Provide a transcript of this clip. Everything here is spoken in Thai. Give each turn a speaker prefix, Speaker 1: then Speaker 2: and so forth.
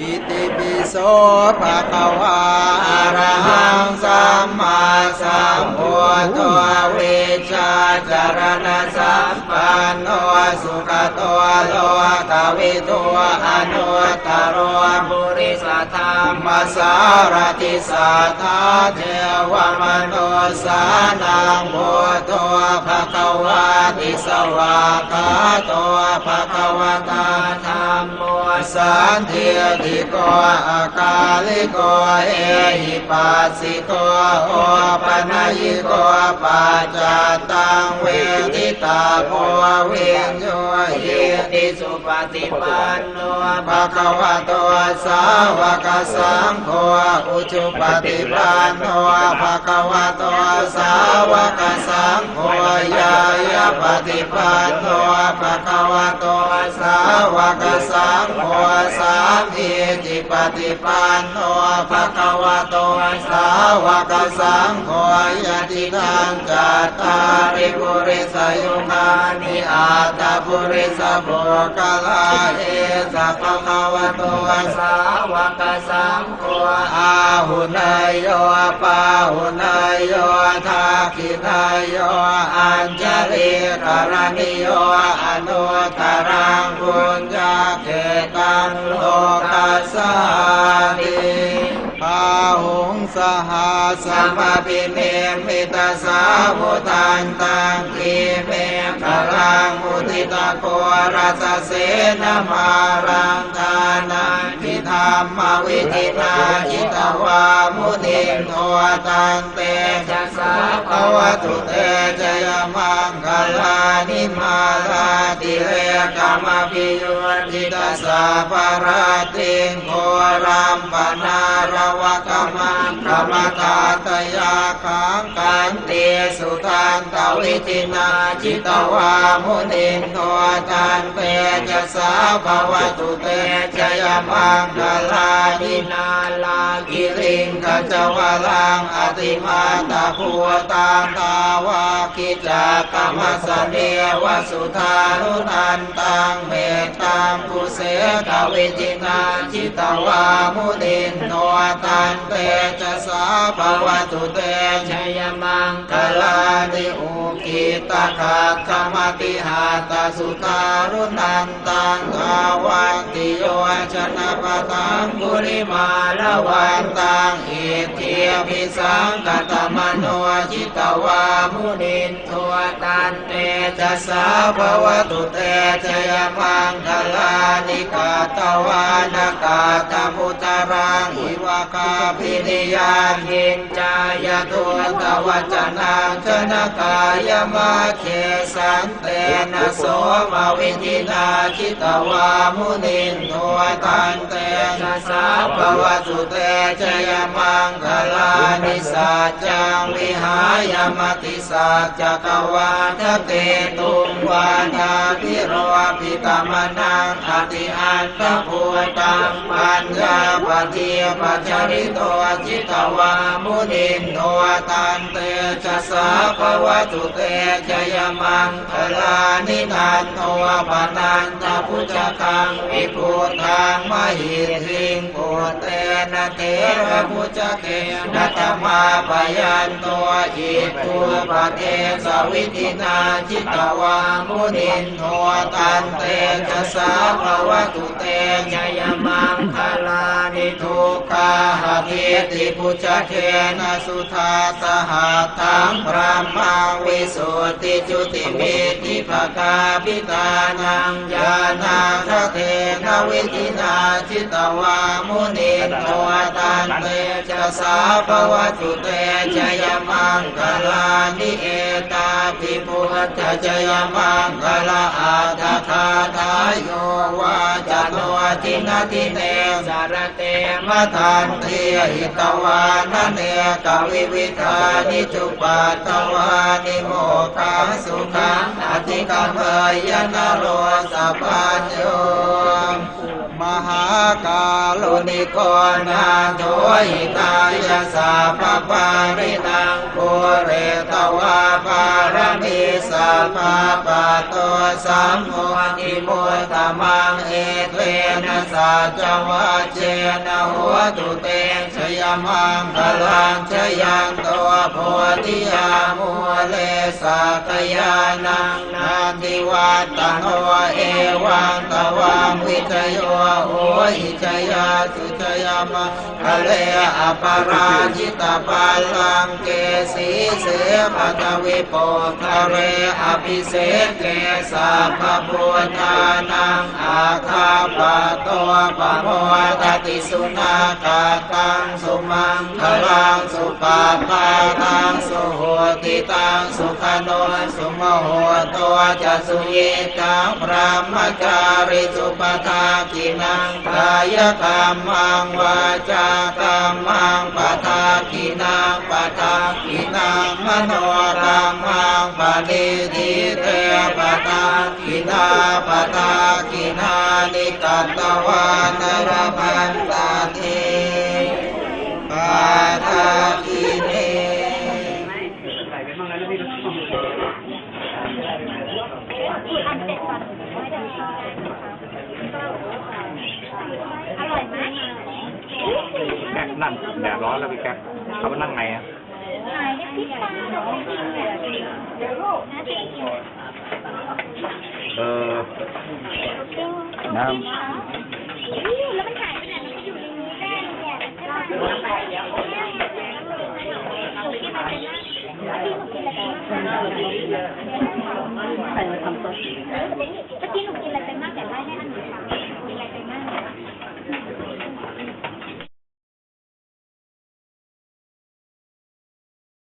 Speaker 1: อิติปิโสภะคะวาอะระหังสัมมาสัมพุทโธเวชาจารณะสัม ปันโนสุขโตโลกวิทูอนุตตรบุริสธรรมสารติสัทธาเทวมนุสานังพุทโธภะคะวาติสวากขาโตภะคะวตาธรรมโมสันเทียติโกอาคาลิโกเอหิปัสสิโกโอปนัยิโกปัจจตังเวทิตาโพวิญโยเยติสุปฏิปันโนภะคะวะโตสาวกสังโฆอุจุปฏิปันโนภะคะวะโตสาวกสังโฆยา ฏิปันโนภะคะวะโตสาวกสังโฆสามเอจิปฏิปันโนภะคะวะโตสาวกสังโฆยะติทังจัตตาริปุริสยุคานิอาตาปุริสบุคะลาเอสะภะคะวะโตสา กสังโฆอาหุนายโยปาหุนายโยทาคินายโยอัญจลิกรณิโยอนุตรังปุญญาเกตังโลกัสสานิพาหุงสหัสมปิเมมิตาสาวุตันตังกีเมฆรังมุติตะโกรัสเสนมารังทานัง มวิติตาจิตวามุติโทตังเตจัสาภวตุเตจยมังคลานิมาลา ติเรกามพิยุจิตสาปาราติงโครัมปนารวกมังกรรมตาตยาขังกันเตสุทันตวิตินาจิตวามุนินโทตันเตจะสาภวตุเตจยมังคลานินาลากิริงขจวลังอติมาตาภูตาตาวากิจากรรมสเนวสุธารุนันตังเมตตังกุเสกวิจินาจิตวามุนินโนตันเตจะสาภวตุเตชยมังคลานิอุกิตาขาคมติหาตสุธารุนันตังอาวัติโยชนะปะตังกุริมาลวันตังอิ เทียพิสังกตมโนจิตวามุนินทวตันเตจะสาภวตุเตชยมังคลานิกาตวานกาตมุตรังอิวาคาพินิยานินจายตัวตวัจนังชนกายมาเคสันเตนะโสมาวิธินาจิตวามุนินทวตันเตจะสาภวตุเตชยมังคลานิสัจจังวิหายมติสัจจกวาทะเตตุง วาทาพิโรภิกามนังอติอันตภูตังปัญญาปเทียปัจจริโตจิตวามุนินโนตันเตจะสาภวตุเตจยมังคลานินันโทปนันตพุจกังวิพุทังมหิทิงปุเตนะเทระพุจเกนะตมาปยันตวอิตุปเทสวิธินาจิตวามุนินโทตันเตจะสาภวตุเตจยมังคลานิทุกขาหะเทติพุจเกนะสุธาสหัตถังพระมังวิสุทธิจุติเมติภกาปิตานังญาณาทะเทนวิธินาจิตวามุนินโท นเตจะสาภวตุเตจยมังคลานิเอตาภิปุตตจยมังคลาอาตคาทายโยวาจโนทินาทิเนสารเตมะทันเทหิตวานเนกวิวิธานิจุปัตวานิโมคาสุขังอธิกรรมยนโรสัพพัญโยมหากา นิโกนาโถหิตายสาปปาริตังโกเรตวาารมีสัพพภาปะโตสัมโมทิมุตตมังเอเทนะสัจวัชเชนะหัวตุเตชยมังพลังชยังตัวโพธิยามุเลสักยานังนันทิวัตตังวะเอวังตวังวิจโยโอหิจยาสุจยามะคะเลอปาราจิตาปัลลังเกสีเสปตวิโปคะเรอภิเศษเกสัพพุทธานังอาคาปะตัวปะโมตติสุนาคาตังสุมังคลังสุปาปาตังสุโหติตังสุขโนสุโมโหตัวจะสุเยตังพระมจาริสุปทากินังกายกรรมังวาจากรรมังปทากินังปทากินัง มโนกรรมังปณิทิเตปทากินาปทากินานิกัตตวานรพันตาเทปทากิเน
Speaker 2: อันเด็ดก่อนไม่ได้อร่อยไหม
Speaker 3: แก๊กนั่งแดดร้อนแล้วพี่แก๊กเขาไปนั่งไงอะ
Speaker 2: ไหนเนี่ยพริกปลาเดี๋ยวลูกนะจริง
Speaker 3: เออ
Speaker 2: น้ำแล้วมันหา